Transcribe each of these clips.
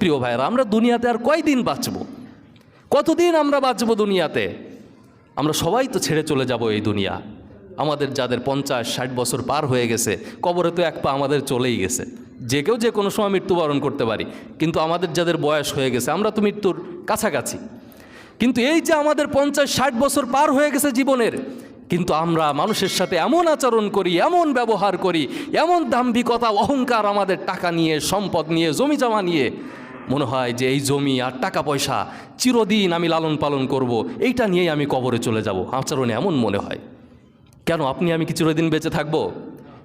প্রিয় ভাইরা আমরা দুনিয়াতে আর কয়দিন বাঁচব? কতদিন আমরা বাঁচব দুনিয়াতে? আমরা সবাই তো ছেড়ে চলে যাব এই দুনিয়া। আমাদের যাদের পঞ্চাশ, ষাট বছর পার হয়ে গেছে, কবরে তো এক পা আমাদের চলেই গেছে। যে কেউ যে কোনো সময় মৃত্যুবরণ করতে পারি, কিন্তু আমাদের যাদের বয়স হয়ে গেছে, আমরা তো মৃত্যুর কাছাকাছি। কিন্তু এই যে আমাদের পঞ্চাশ, ষাট বছর পার হয়ে গেছে জীবনের, কিন্তু আমরা মানুষের সাথে এমন আচরণ করি, এমন ব্যবহার করি, এমন দাম্ভিকতা, অহংকার আমাদের টাকা নিয়ে, সম্পদ নিয়ে জমি জমা নিয়ে মনে হয় যে এই জমি আর টাকা পয়সা চিরদিন আমি লালন পালন করব, এইটা নিয়েই আমি কবরে চলে যাব। আচরণে এমন মনে হয়। কেন আপনি আমি কি চিরদিন বেঁচে থাকব?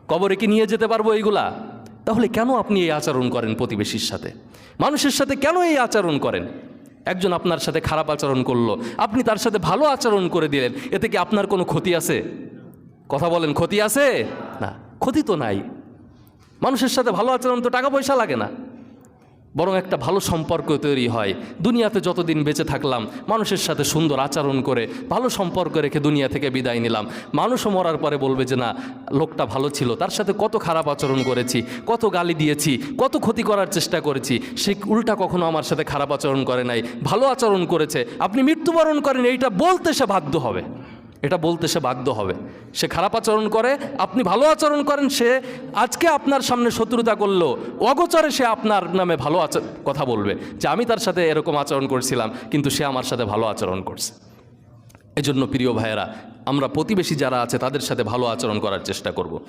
কবরে কি নিয়ে যেতে পারব এইগুলা? তাহলে কেন আপনি এই আচরণ করেন প্রতিবেশীর সাথে? মানুষের সাথে কেন এই আচরণ করেন? একজন আপনার সাথে খারাপ আচরণ করল, আপনি তার সাথে ভালো আচরণ করে দিলেন, এতে কি আপনার কোনো ক্ষতি আছে? কথা বলেন, ক্ষতি আছে? না, ক্ষতি তো নাই। মানুষের সাথে ভালো আচরণ তো টাকা পয়সা লাগে না। বরং একটা ভালো সম্পর্ক তৈরি হয়। দুনিয়াতে যতদিন বেঁচে থাকলাম, মানুষের সাথে সুন্দর আচরণ করে ভালো সম্পর্ক রেখে দুনিয়া থেকে বিদায় নিলাম। মানুষও মরার পরে বলবে যে, না, লোকটা ভালো ছিল, তার সাথে কত খারাপ আচরণ করেছি, কত গালি দিয়েছি, কত ক্ষতি করার চেষ্টা করেছি, সে উল্টা কখনো আমার সাথে খারাপ আচরণ করে নাই, ভালো আচরণ করেছে, আপনি মৃত্যুবরণ করেন, এইটা বলতে সে বাধ্য হবে। এটা বলতে সে বাধ্য হবে। সে খারাপ আচরণ করে, আপনি ভালো আচরণ করেন, সে আজকে আপনার সামনে শত্রুতা করল, অগোচরে সে আপনার নামে ভালো কথা বলবে। যে আমি তার সাথে এরকম আচরণ করছিলাম, কিন্তু সে আমার সাথে ভালো আচরণ করছে। এজন্য প্রিয় ভাইয়েরা, আমরা প্রতিবেশী যারা আছে, তাদের সাথে ভালো আচরণ করার চেষ্টা করব।